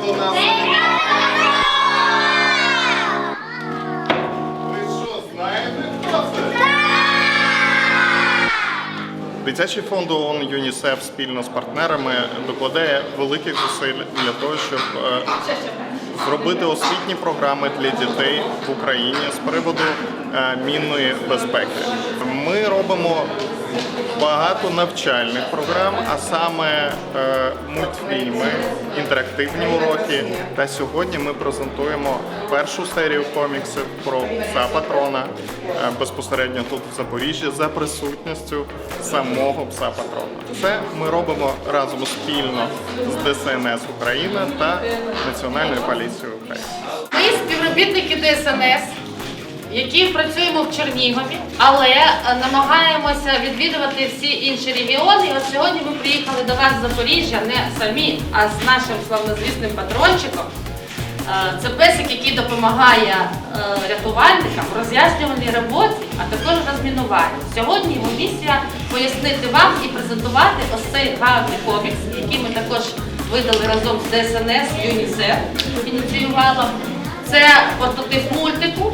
ことな Дитячий фонд ООН ЮНІСЕФ спільно з партнерами докладає великих зусиль для того, щоб е, зробити освітні програми для дітей в Україні з приводу е, мінної безпеки. Ми робимо багато навчальних програм, а саме е, мультфільми, інтерактивні уроки. Та сьогодні ми презентуємо першу серію коміксів про пса патрона безпосередньо тут в Запоріжжі за присутністю самого пса патрона. Це ми робимо разом спільно з ДСНС України та Національною поліцією України. Ми співробітники ДСНС, які працюємо в Чернігові, але е, намагаємося відвідувати всі інші регіони. От сьогодні ми приїхали до вас з Запоріжжя не самі, а з нашим славнозвісним патрончиком. Е, Це песик, який допомагає е, рятувальникам роз'яснювальній роботі, а також розмінуванню. Сьогодні його місія пояснити вам і презентувати ось цей гарний комікс, який ми також видали разом з ДСНС, ЮНІСЕФ ініціювала. Це прототип мультику.